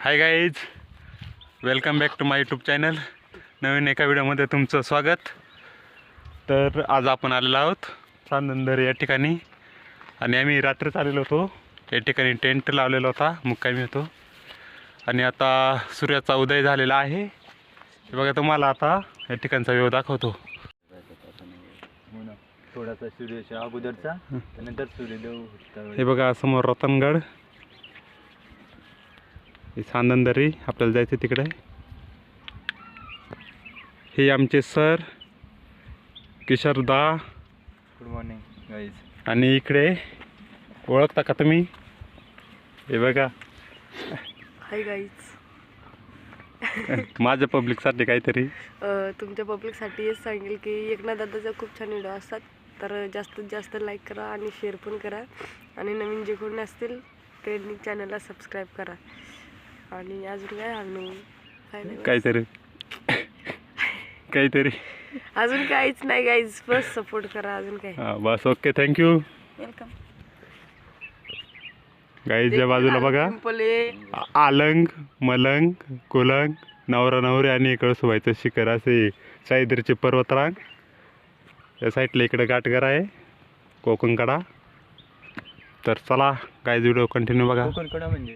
Hi guys welcome back to my YouTube channel नवीन एका व्हिडिओमध्ये तुमचं स्वागत. तर आज आपण आलेलो आहोत चांदंदर या ठिकाणी. आणि आम्ही रात्रीच आलेलो होतो. या ठिकाणी टेंट लावलेला होता. मुक्कामी होतो. आणि आता सूर्याचा उदय झालेला आहे. हे बघा तुम्हाला आता या ठिकाणचा व्यू दाखवतो. थोडासा सूर्याच्या अगोदरचा. त्यानंतर सूर्योदय होता हे बघा समोर रतनगड. हे सांदंदरी आपल्याला जायचं तिकडे. हे आमचे sir Kishorda good morning guys आणि इकडे ओळखता का तुम्ही? हे बघा. हाय गाईज माझ्या पब्लिकसाठी काहीतरी. तुमच्या पब्लिकसाठी हेच सांगेल की एकनाथ दादाचा खूप छान व्हिडिओ असतात. तर जास्तीत जास्त लाईक करा आणि शेअर पण करा. आणि नवीन जे कोणी असतील त्यांनी चॅनलला सबस्क्राईब करा. आणि अजून काय सांगू काय नाही. काहीतरी. काहीतरी. अजून काहीच नाही गाईज बस सपोर्ट करा अजून काय. हा, बस. ओके थँक्यू वेलकम गाईच्या बाजूला बघा. आ- आलंग मलंग कुलंग नवरा नवरी आणि कळसुबाईचं शिखर असे साईदरचे पर्वतरांग. या साईडला इकडे गाठगर आहे. कोकणकडा. तर चला काय व्हिडिओ कंटिन्यू बघा. कोकण कडा म्हणजे?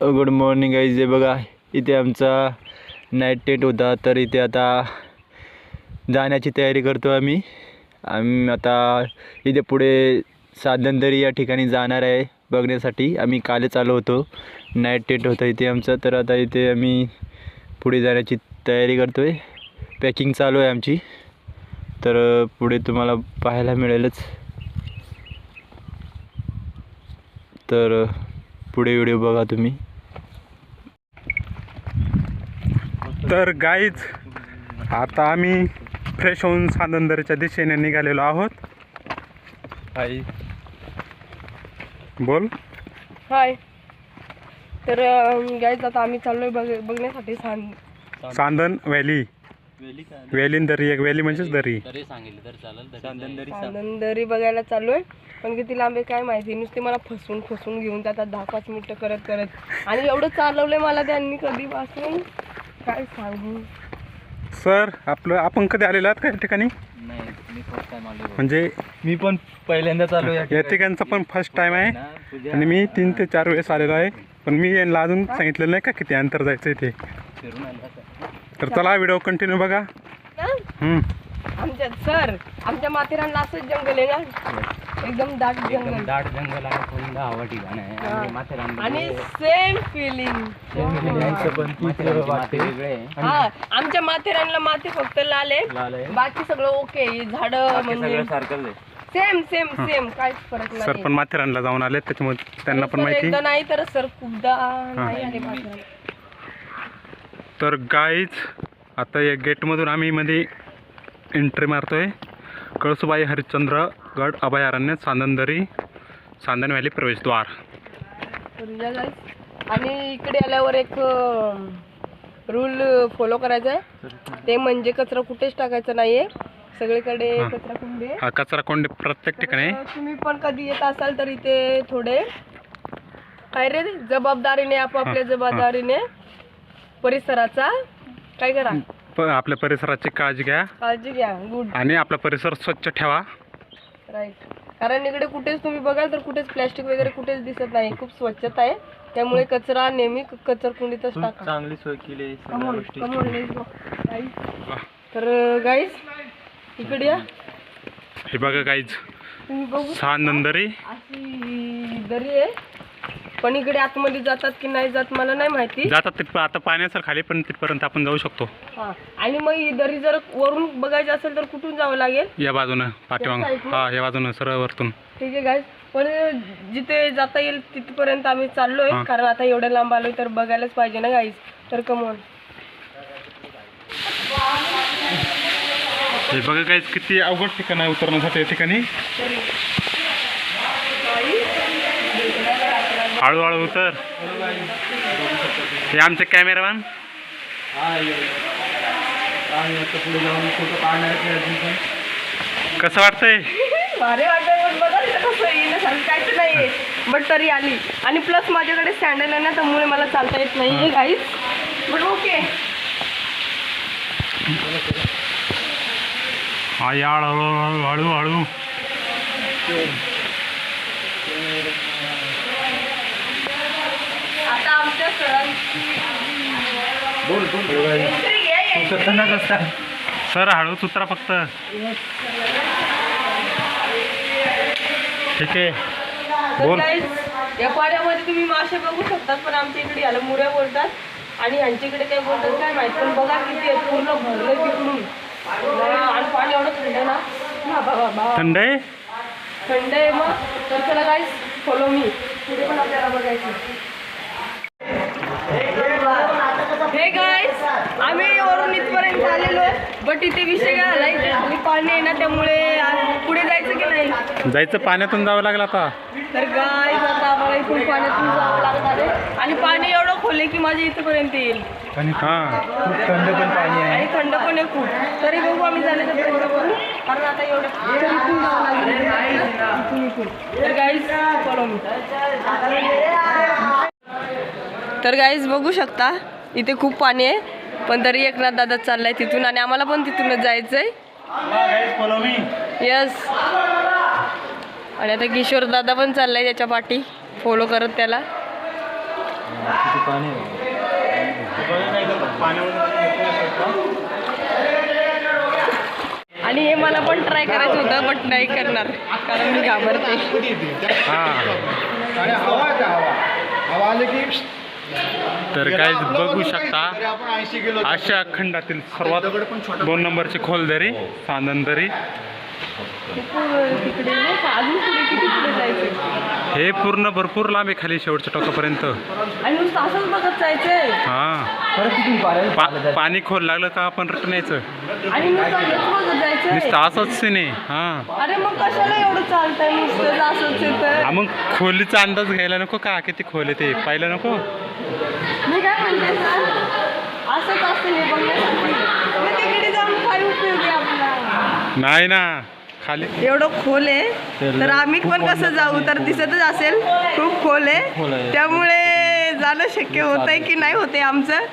Good morning guys. जे बघा इथे आमचा नाईट टेंट होता तर इथे आता जाण्याची तयारी करतो आम्ही. आम्ही आता इथे पुढे साधनदरी या ठिकाणी जाणार आहे बघण्यासाठी. आम्ही कालच आलो होतो नाईट टेंट होतं इथे आमचं. तर आता इथे आम्ही पुढे जाण्याची तयारी करतो आहे पॅकिंग चालू आहे आमची. तर पुढे तुम्हाला पाहायला मिळेलच. तर पुढे व्हिडिओ बघा तुम्ही. तर गाईज आता आम्ही फ्रेश होऊन सांदंदरच्या दिशेने निघालेलो आहोत. आई बोल. हाय तर गाईज आता आम्ही चाललोय बघ बघण्यासाठी सांग सांदन व्हॅली व्हॅलीन दरी एक व्हॅली म्हणजेच दरी. आनंदरी बघायला चाललोय. पण किती लांब आहे काय माहिती? नुसते मला फसवून फसवून घेऊन जातात दहा पाच मिनिटं करत करत. आणि एवढं चालवलंय मला त्यांनी कधीपासून. काय सांगू? सर आपलं आपण कधी आलेलो आहात का या ठिकाणी? नाही मी फर्स्ट टाइम आलो म्हणजे मी पण पहिल्यांदा चालू या ठिकाणचा पण फर्स्ट टाइम आहे. आणि मी तीन ते चार वेळेस आलेलो आहे. पण मी यांना अजून सांगितलेलं नाही का किती अंतर जायचं आहे ते आलो तर चला व्हिडिओ कंटिन्यू बघा. हा? हम्म. आमच्या सर आमच्या माथेरानला असंच जंगल आहे ना? एकदम दाट जंगल. दाट जंगल आणि थंड हवा ठिकाण आहे. हा. आणि माथेरान आणि सेम फिलिंग पण वेगळे हा आमच्या माथेरानला माथे फक्त लाल आहे. लाल आहे. बाकी सगळं ओके झाड म्हणजे सगळं सारखंच आहे. सेम सेम सेम काहीच फरक सर नाही. पण माथेरानला जाऊन आले त्याच्यामुळे त्यांना पण सर माहिती. एकदा नाही तर सर खूपदा नाही आले माथेरान तर गाईज आता या गेटमधून आम्ही मध्ये एंट्री मारतोय. कळसुबाई हरिश्चंद्रगड अभयारण्य सांदनदरी सांदन व्हॅली प्रवेशद्वार. आणि इकडे आल्यावर एक रूल फॉलो करायचा आहे ते म्हणजे कचरा कुठेच टाकायचा नाहीये. सगळीकडे हा. कचरा कुंडे आहे. हा कचरा कोंडे प्रत्येक ठिकाणी. तुम्ही पण कधी येत असाल तर इथे थोडे. काय रे? जबाबदारीने आपापल्या जबाबदारीने परिसराचा. काय करा? प आपल्या परिसराची काळजी घ्या. काळजी घ्या गुड. आणि आपला परिसर स्वच्छ ठेवा. राईट कारण इकडे कुठेच तुम्ही बघाल तर कुठेच प्लॅस्टिक वगैरे कुठेच दिसत नाही. खूप स्वच्छता आहे. त्यामुळे कचरा नेहमी कचर कुंडीतच टाका. चांगली सोय केली आहे Come सगळ्या on, गोष्टी come on, let's go. Guys. तर गाईज इकडे या. हे बघा काहीच तुम्ही बघू सहा नंदरी. अशी दरी आहे. पण इकडे आतमध्ये जातात की नाही जात मला नाही माहिती. जातात तिथ आता पाण्याचं खाली पण तिथपर्यंत आपण जाऊ शकतो. हा. आणि मग ही दरी जर वरून बघायची असेल तर कुठून जावं लागेल? या बाजूनं पाठीमाग. Side नं? हा या बाजूनं सरळ वरतून. ठीक आहे गाईज पण जिथे जाता येईल तिथपर्यंत आम्ही चाललोय. हा. कारण आता एवढ्या लांब आलोय तर बघायलाच पाहिजे ना गाईज तर कमोन हे बघा काहीच किती अवघड ठिकाण आहे उतरण्यासाठी या ठिकाणी. हळूहळू उतर. हे आमचे कॅमेरामॅन कसं वाटतंय? भारी वाटत बघा कसं काहीच बट तरी आली. आणि प्लस माझ्याकडे सँडल आहे ना त्यामुळे मला चालता येत नाहीये गाईज बट ओके हा या हळू हळू हळू आता आमच्या सरांची entry आहे. खतरनाक असतात सर हळूच उतरा फक्त. ठीक आहे. बोल. guys, या पाण्यामध्ये तुम्ही मासे बघू शकतात पण आमच्या इकडे याला मुऱ्या बोलतात. आणि यांच्याकडे काय बोलतात काय माहीत पण बघा किती पूर्ण भरलं तिकडून. आणि पाणी एवढं थंड आहे ना. थंड आहे? थंड आहे मग. तर चला गाईस फॉलो मी पुढे पण आपल्याला बघायचं हे गाईस आम्ही वरून इथपर्यंत आलेलो आहे बट इथे विषय काय झाला इथे खाली पाणी आहे ना त्यामुळे आ, पुढे जायचं की नाही? जायचं पाण्यातून जावं लागलं आता. तर गाय आता आम्हाला इथून पाण्यातून जावं लागणार आहे. आणि पाणी एवढं खोल आहे की माझ्या इथपर्यंत येईल. आणि हां. खूप थंड पण पाणी आहे. आणि थंड पण आहे खूप. तरी बघू आम्ही जाण्याचा प्रयत्न करू कारण आता एवढं तर इथून जावं लागेल इथून इथून. तर गाईज फॉलो मी तर गाईज बघू शकता इथे खूप पाणी आहे पण तरी एकनाथ दादा चाललाय तिथून आणि आम्हाला पण तिथूनच जायचंय. यस आणि आता किशोर दादा पण चाललाय त्याच्या पाठी फॉलो करत त्याला. आहे आणि हे मला पण ट्राय करायचं होतं बट नाही करणार कारण मी घाबरते. हां. तर काय बघू शकता आशिया खंडातील सर्वात दोन नंबरची पुढे किती पुढे जायचं हे पूर्ण भरपूर लांब आहे खाली शेवटच्या टोकापर्यंत. आणि नुसतं असंच बघत जायचंय. हां. पाणी पा पाणी खोल लागलं का आपण रिटर्न यायचं. आणि नुसतं असंच सीन आहे. हां. अरे मग हा, खोलीचा अंदाज घ्यायला नको का? किती खोल आहे ते? पाहिलं नको? म्हणते सर असंच असतं हे बघण्यासाठी. मग तिकडे जाऊन काय उपयोग आहे आपला. नाही ना खाली. एवढं खोल आहे. तर आम्ही पण कसं जाऊ? तर दिसतच असेल खूप खोल आहे. त्यामुळे जाणं शक्य होत आहे की नाही होते आमचं.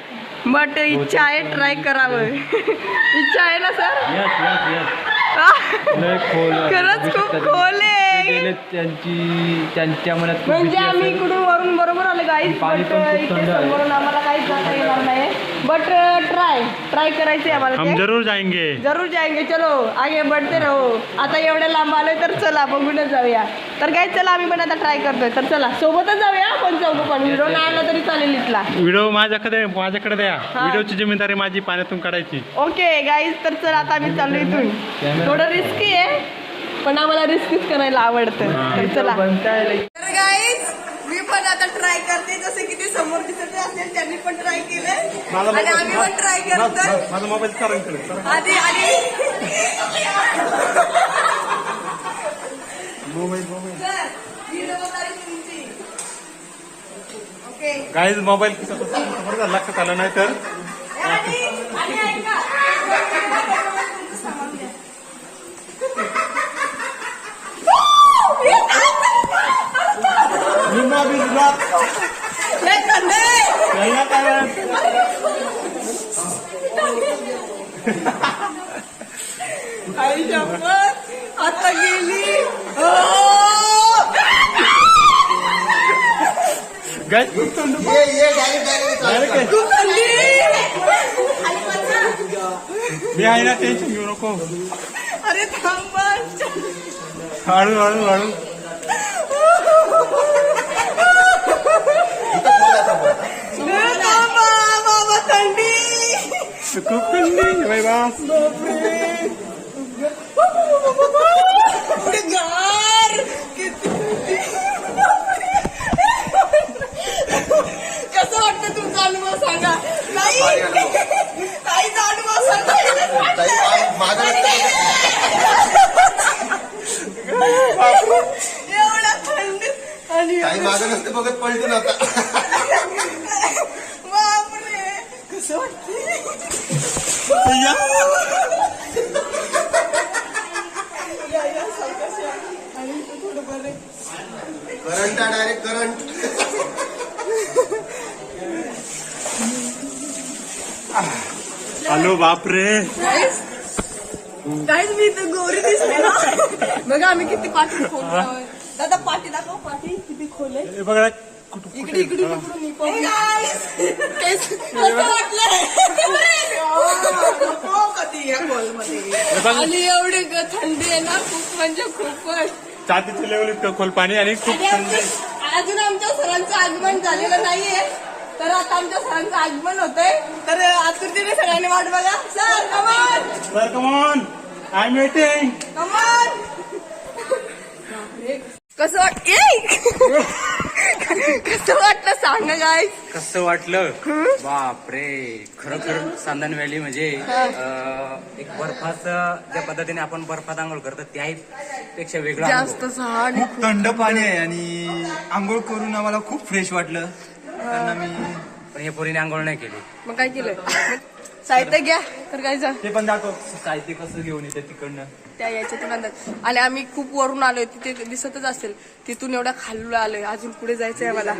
बट इच्छा आहे ट्राय करावं. इच्छा आहे ना सर. खरंच खूप खोल आहे. गेले त्यांची त्यांच्या मनात खूप म्हणजे भीती आम्ही असेल. इकडून वरून बरोबर आलो गाईज पाणी बट पण खूप इथे थंड आहे. समोरून आम्हाला काहीच जाता येणार नाही. बट ट्राय ट्राय करायचे आम्हाला हम ते. जरूर जाएंगे. जरूर जाएंगे चलो आगे बढ़ते रहो. आता एवढ्या लांब आलोय तर चला बघूनच जाऊया. तर काय चला आम्ही पण आता ट्राय करतोय. तर चला सोबतच जाऊया पण चौघ पण. नाही आला तरी चालेल इथला. व्हिडिओ माझ्याकडे माझ्याकडे द्या. हा. व्हिडिओची जिम्मेदारी माझी पाण्यातून काढायची. ओके गाईज तर चला आता आम्ही चाललो इथून. थोडं रिस्की आहे. पण आम्हाला रिस्कीच करायला आवडतं तर चला बनताय लय. तर गाईज मी पण आता ट्राय करते जसे की ते समोर दिसत असेल त्यांनी पण ट्राय केलंय आणि आम्ही पण ट्राय करतोय माझा मोबाईल आधी आधी सर, video वगैरे तुमची. ओके गाईज मोबाईल लक्षात आलं नाही तर आई शपथ आता गेली. हो. मी आहे ना टेन्शन घेऊ नको. अरे थांब हळू हळू हळू. खूप थंडी बाई बा गार किती थंडी. कसं वाटतं तुमचा अनुभव सांगा नाही ताईचा अनुभव सांगा एवढा थंडी आणि काही मागं नसते बघत पलटून आता बापरे कसं वाटतंय या, या, सावकाश या. आणि इथं थोडं बरं आहे. करंट डायरेक्ट करंट हॅलो बापरे. Guys, मी इथं गोरी दिसते ना बघा आम्ही किती पाठी खोल दादा पाठी दाखव पाठी किती खोल आहे हे बघा कुठं इकडे इकडे इकडून मी पाहू. कैस- कसं वाटलं नको कधी या खोलमध्ये. आणि एवढी ग थंडी आहे ना खूप म्हणजे खूपच. छातीचं लेवल इतकं खोल पाणी आणि खूप आणि थंड. आमच्या- अजून आमच्या सरांचं आगमन झालेलं नाहीये. तर आता आमच्या सरांचं आगमन होतंय. तर आतुरतेने सगळ्यांनी वाट बघा. Sir come on sir come on I am waiting come on कसं वाट! कसं वाटलं सांगा गाय कसं वाटलं? बापरे. खरोखर सांदन व्हॅली म्हणजे अं, एक बर्फाचं ज्या पद्धतीने आपण बर्फात आंघोळ करतो त्याही पेक्षा वेगळा जास्त सहा खूप थंड पाणी आहे आणि आंघोळ करून आम्हाला खूप फ्रेश वाटलं. अनुभव. पण या पोरीने आंघोळ नाही केली. मग काय केलं? मग साहित्य घ्या तर काय जा. ते पण दाखव साहित्य कसं घेऊन येते तिकडनं. त्या याच्यातून अंदाज आणि आम्ही खूप वरून आलोय तिथे दिसतच असेल. तिथून एवढा खाल्लो आलोय अजून पुढे जायचंय मला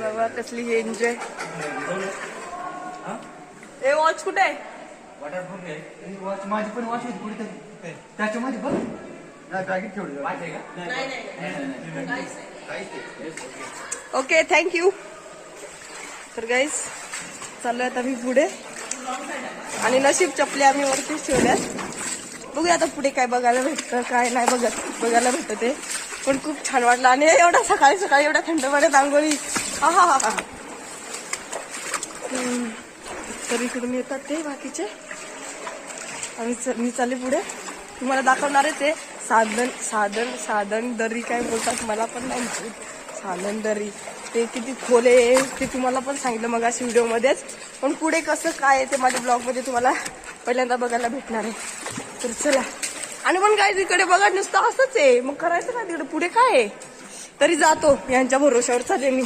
बाबा कसली हे एन्जॉय ए वॉच कुठे आहे? वॉच माझी पण वॉच होती कुठे त्याच्यामध्ये बघ. नाही पॅकेट ठेवलं ओके थँक्यू तर गाईज चाललोय आता मी पुढे. आणि नशीब चपले आम्ही वरतीच ठेवल्यात. बघूया आता पुढे काय बघायला भेटतं काय नाही बघत बघायला भेटत ते. पण खूप छान वाटलं. आणि एवढा सकाळी सकाळी एवढ्या थंड पाण्यात आंघोळी हा हा. हा तर इकडून येतात ते बाकीचे. च- मी चालले पुढे. तुम्हाला दाखवणार आहे. ते साधन साधन साधन दरी काय बोलतात मला पण नाही साधन दरी. ते किती खोल आहे ते तुम्हाला पण सांगितलं मग अशा व्हिडिओमध्येच. पण पुढे कसं काय आहे ते माझ्या ब्लॉगमध्ये तुम्हाला पहिल्यांदा बघायला भेटणार आहे. तर चला. आणि पण काय तिकडे बघा नुसतं असंच आहे. मग करायचं ना तिकडे? पुढे काय आहे? तरी जातो. यांच्या भरोश्यावर चालले मी.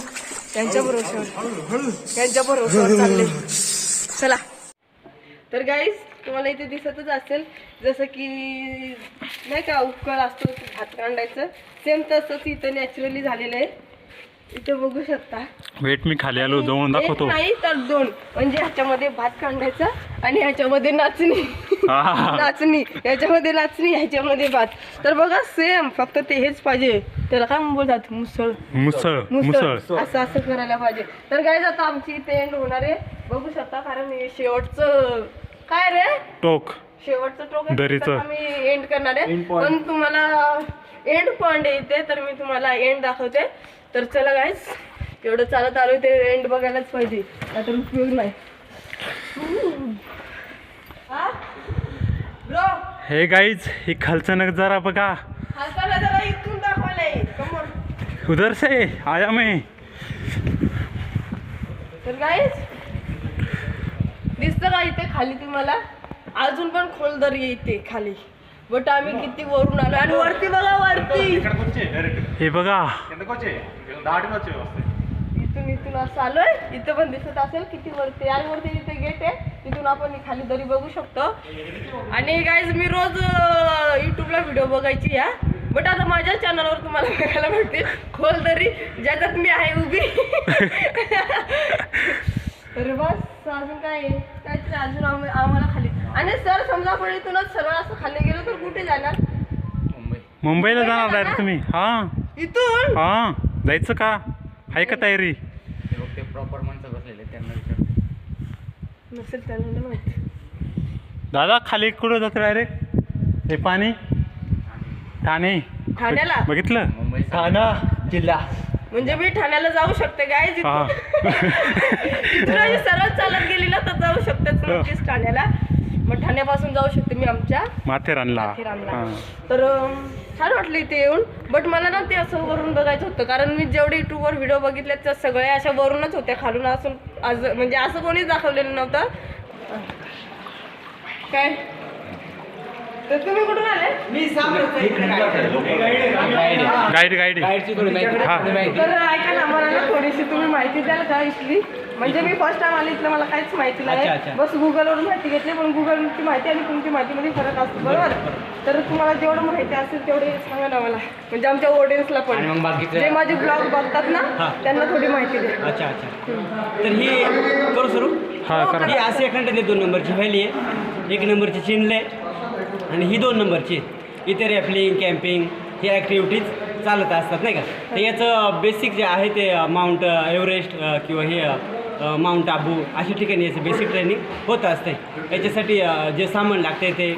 यांच्या भरोश्यावर. यांच्या भरोश्यावर चालले. चला. तर गाईज तुम्हाला इथे दिसतच असेल जसं की नाही का उकळ असतो भात कांडायचं. सेम तसंच इथं नॅचरली झालेलं आहे. इथे बघू शकता. वेट मी खाली आलो एक दाखवतो. नाही तर दोन. म्हणजे ह्याच्यामध्ये भात कांडायचा आणि ह्याच्यामध्ये नाचणी. नाचणी. ह्याच्यामध्ये नाचणी ह्याच्यामध्ये भात. तर बघा सेम फक्त ते हेच पाहिजे. त्याला काय बोलतात मुसळ. मुसळ मुसळ. असं असं करायला पाहिजे. तर काय आता आमची इथे एंड होणार आहे. बघू शकता कारण शेवटचं काय रे? टोक. शेवटचं टोक आहे, दरीचं. आम्ही एंड करणार आहे. पण तुम्हाला एंड पॉइंट येते तर मी तुम्हाला एंड दाखवते. तर चला गायस एवढं चालत आलोय ते एंड बघायलाच पाहिजे. नाहीतर उपयोग नाही. ब्रो. हे गाईज हे खालचा नजारा बघा. हाताला जरा इथून दाखवायला कमोर उधर से आया मैं. तर गाईस दिसतं का इथे खाली तुम्हाला अजून पण खोल दरी येते खाली. बट आम्ही किती वरून आलो. आणि वरती बघा वरती. हे बघा. इथून इथून असं आलोय. इथं पण दिसत असेल किती वरती. आणि वरती इथे गेट आहे तिथून आपण खाली दरी बघू शकतो. आणि गाईज मी रोज युट्यूबला व्हिडिओ बघायची या बट आता माझ्या चॅनलवर तुम्हाला बघायला भेटतील खोल दरी ज्याच्यात मी आहे उभी. तर बस अजून काय आहे? काहीतरी अजून आम्ही- आम्हाला खाली. आणि सर समजा आपण इथूनच सरळ असं खाली गेलो तर कुठे जाणार? मुंबईला जाणार डायरेक्ट तुम्ही. हा. इथून? हा. जायचं का? आहे का तयारी? ते प्रॉपर माणसं बसलेले त्यांना विचार नसेल त्यांना नाही माहिती. दादा खाली कुठं जातं डायरेक्ट हे पाणी? ठाणे. ठाण्याला? बघितलं? मुंबई ठाणा जिल्हा. म्हणजे मी ठाण्याला जाऊ शकते काय हा. सरळ चालत गेली ना तर जाऊ शकते नक्कीच ठाण्याला. मग ठाण्यापासून जाऊ शकते मी आमच्या माथेरानला. माथेरानला. हा. तर अं, छान वाटलं इथे येऊन. बट मला ना ते असं वरून बघायचं होतं कारण मी जेवढे युट्यूबवर व्हिडिओ बघितले त्या सगळ्या अशा वरूनच होत्या. खालून असून आज म्हणजे असं कोणीच दाखवलेलं नव्हतं. काय? तर तुम्ही कुठून आले गाईड गाईड गाईडची थोडी माहिती हा. थोडी माहिती. तर ऐका ना मला ना थोडीशी तुम्ही माहिती द्याल का इथली? म्हणजे मी फर्स्ट टाइम आली इथलं मला काहीच माहिती नाही. बस गुगलवरून माहिती घेतली पण गुगलची माहिती आणि तुमची माहितीमध्ये फरक असतो बरोबर? तर तुम्हाला जेवढं माहिती असेल तेवढे सांगा ना मला. म्हणजे आमच्या ऑडियन्सला आणि पण. मग बाकीचं? जे माझे ब्लॉग बघतात ना त्यांना थोडी माहिती द्या अच्छा अच्छा. तर ही करू सुरू? हा करा. ही आसिया खंडातली दोन नंबरची. व्हॅली आहे. एक नंबरची चिनले आणि ही दोन नंबरची आहे. इथे रॅफलिंग कॅम्पिंग हे ॲक्टिव्हिटीज चालत असतात नाही का? तर याचं बेसिक जे आहे ते माउंट एव्हरेस्ट किंवा हे माउंट आबू अशा ठिकाणी याचं बेसिक ट्रेनिंग होत असते. याच्यासाठी जे सामान लागते ते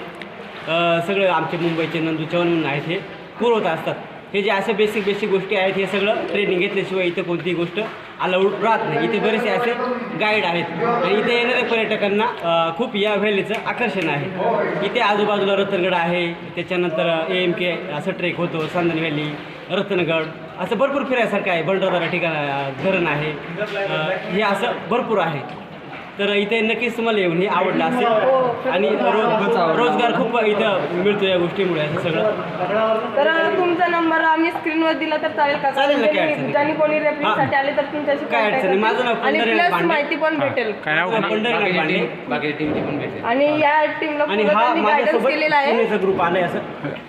सगळं आमचे मुंबईचे नंदू चव्हाण म्हणून आहेत हे पुरवत असतात. हे जे असे बेसिक बेसिक गोष्टी आहेत हे सगळं ट्रेनिंग घेतल्याशिवाय इथं कोणतीही गोष्ट अलाउड राहत नाही. इथे बरेचसे असे गाईड आहेत. आणि इथे येणारे पर्यटकांना खूप या व्हॅलीचं आकर्षण आहे. इथे आजूबाजूला रतनगड आहे त्याच्यानंतर ए एम के असं ट्रेक होतो सांदन व्हॅली रतनगड असं भरपूर फिरायसारखं आहे बंडोदारा ठिकाण धरण आहे. हे असं भरपूर आहे. तर इथे नक्कीच तुम्हाला येऊन हे आवडलं असेल. आणि रोज रोजगार खूप इथं मिळतो या गोष्टीमुळे असं सगळं. तर तुमचा नंबर आम्ही स्क्रीनवर दिला तर चालेल का? चालेल ना, काय अडचण नाही. ज्यांनी कोणी रेफरिंगसाठी आले तर तुमच्याशी काय contact अडचण नाही. माझं नाव. आणि पंढरीनाथ प्लस पांडे. माहिती पण भेटेल. काय नाव? हा, पंढरीनाथ बाकीची पांडे. टीम बाकीची टीमची पण भेटेल. आणि या टीमला आणि पूर्ण हा त्यांनी गायडन्स माझ्यासोबत केलेला आहे. ग्रुप आलाय असं.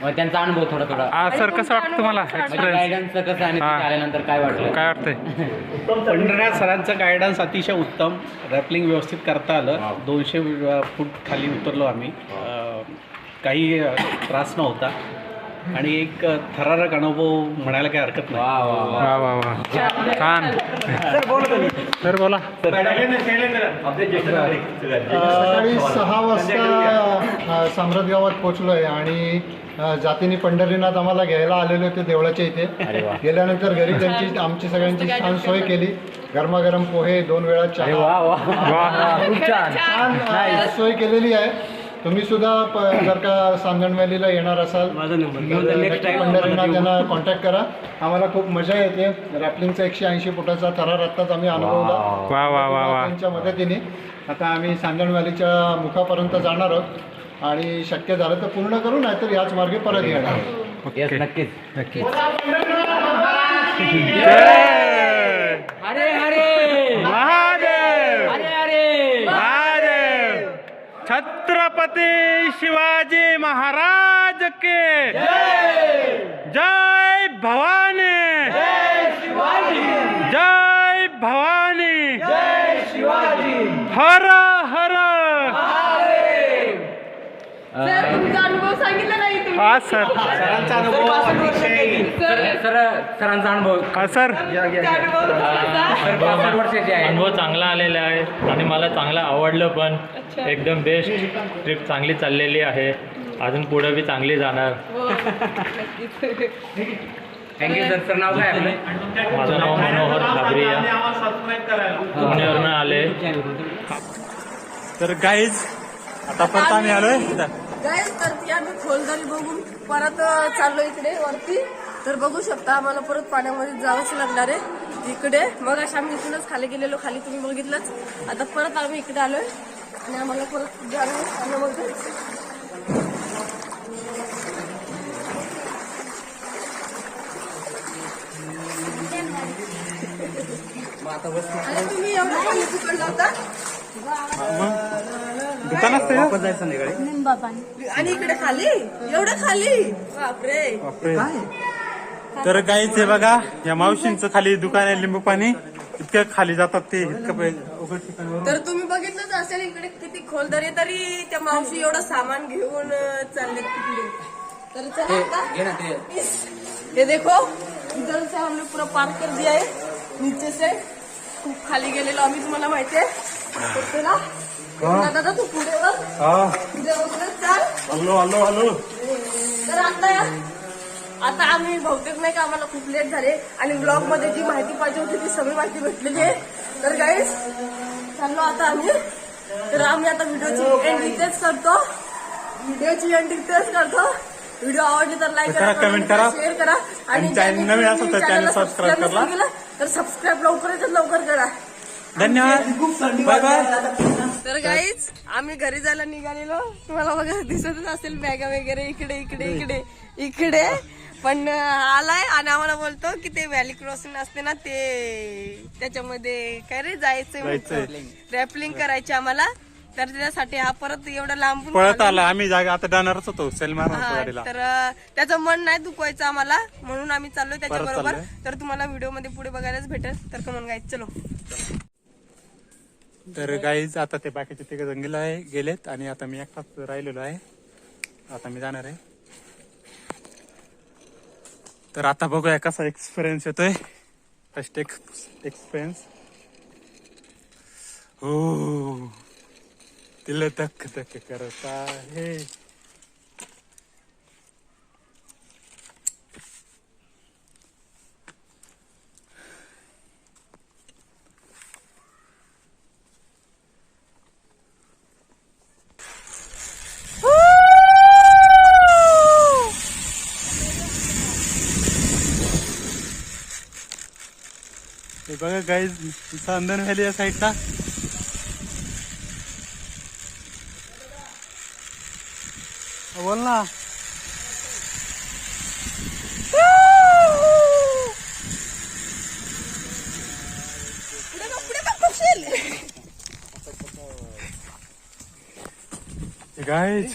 मग त्यांचा अनुभव थोडा थोडा. हा आणि सर कसं वाटतं तुम्हाला. एक्सपिरियन्स गायडन्सचं कसं आणि हा. तिथे आल्यानंतर काय वाटलं? काय वाटतंय? पंढरनाथ सरांचं गायडन्स अतिशय उत्तम. रॅपलिंग व्यवस्थित करता आलं. दोनशे फूट खाली उतरलो आम्ही. काही त्रास नव्हता. आणि एक थरारक अनुभव म्हणायला काही हरकत नाही. वा वा वा वा वा वा छान. सर बोला सकाळी सहा वाजता सम्राट गावात आहे आणि जातीने पंढरीनाथ आम्हाला घ्यायला आलेले होते देवळाच्या इथे. गेल्यानंतर घरी त्यांची आमची सगळ्यांची छान सोय केली. गरमागरम पोहे दोन वेळा चहा. वा वा. वा छान. अ, सोय केलेली आहे. तुम्ही सुद्धा प- जर का सांगण व्हॅलीला येणार असाल माझा नंबर. घेऊन तर नेक्स्ट नक्की टाइम पंढरीनाथ यांना कॉन्टॅक्ट करा. आम्हाला खूप मजा येते. रॅपलिंगचा एकशे ऐंशी फुटाचा थरार आत्ताच आम्ही अनुभवला. वा वा वा वा. त्यांच्या मदतीने. आता आम्ही सांगण व्हॅलीच्या मुखापर्यंत जाणार आहोत. आणि शक्य झालं तर पूर्ण करू नाहीतर याच मार्गे परत येणार. येस नक्कीच अरे महादेव! महादेव! छत्रपती शिवाजी महाराज के जय! भवानी! जय भवानी! हर हर सर तुमचा अनुभव सांगितला नाही तुम्ही. हा सर. सरांचा अनुभव अतिशय सर सर सरांचा अनुभव. हा सर. तुमचा अनुभव सांगा. सर पासष्ट वर्षाचे आहे. अनुभव चांगला आलेला आहे आणि मला चांगलं आवडलं पण एकदम बेस्ट ट्रिप चांगली चाललेली आहे. अजून पुढे बी चांगली जाणार. हो, नक्कीच. थँक्यू सर सर नाव काय आपलं? माझं नाव मनोहर खाबरिया. पुण्यावरनं आले. तर गाईज आता परत आम्ही आलोय. Guys, तर ती आम्ही खोलदरी बघून परत चाललो इकडे वरती. तर बघू शकता आम्हाला परत पाण्यामध्ये जावंच लागणार आहे. इकडे मग अशा आम्ही इथूनच खाली गेलेलो. खाली तुम्ही बघितलंच. आता परत आम्ही इकडे आलोय. आणि आम्हाला परत जाणं आणि तुम्ही एवढं खाली तिकडे जाता? दुकान असते ना? आणि इकडे खाली? एवढं खाली? बापरे. तर गाईच हे बघा या मावशींचं खाली दुकान आहे लिंबू पाणी. इतक्या खाली जातात ते इतकं उघड तर तुम्ही बघितलंच असेल इकडे किती खोल दरी तरी त्या मावशी एवढं सामान घेऊन अं, चाललेत तिकडे. तर चला आता. घे ना ते. इस, ये देखो इधर से हमने पूरा पार कर दिया है. नीचे से खूप खाली गेलेलो आम्ही तुम्हाला माहितीये तर चला दादा तू पुढे वर पुढे वगैरे चाल. Hello hello hello. तर आता आता आम्ही बहुतेक नाही का आम्हाला खूप लेट झाले. आणि ब्लॉगमध्ये जी माहिती पाहिजे होती ती सगळी माहिती भेटलेली आहे. तर गाईज चाललो आता आम्ही. तर आम्ही आता व्हिडिओची एंड इथेच करतो. व्हिडिओची एंड इथेच करतो. व्हिडिओ आवडली तर लाईक करा, comment करा. शेअर करा. आणि channel नवीन असेल तर channel channel ला subscribe subscribe करा. तर सबस्क्राईब लवकरात लवकर करा. धन्यवाद. Bye bye. तर गाईच आम्ही घरी जायला निघालेलो. तुम्हाला बघा दिसतच असेल बॅगा वगैरे इकडे इकडे इकडे इकडे. पण आलाय आणि आम्हाला बोलतो की ते व्हॅली क्रॉसिंग असते ना ते त्याच्यामध्ये काय रे जायचंय रॅपलिंग करायची आम्हाला. तर त्याच्यासाठी हा परत एवढा लांबून पळत आला. आम्ही जागा आता जाणारच होतो गाडीला. तर त्याचं मन नाही दुखवायचं आम्हाला. म्हणून आम्ही चाललोय त्याच्याबरोबर. तर तुम्हाला व्हिडिओमध्ये पुढे बघायलाच भेटेल. तर कमन गाईच चलो. तर गाईज आता ते बाकीचे तिघ जण गेले आहे गेलेत आणि आता मी एकटाच राहिलेलो आहे. आता मी जाणार आहे. तर आता बघूया कसा एक्सपिरियन्स येतोय. फर्स्ट एक्स एक्सपिरियन्स हो. तिला धक्क धक्क करत आहे. गाईज चांदन व्हॅली या साईडला बोल ना. गाईज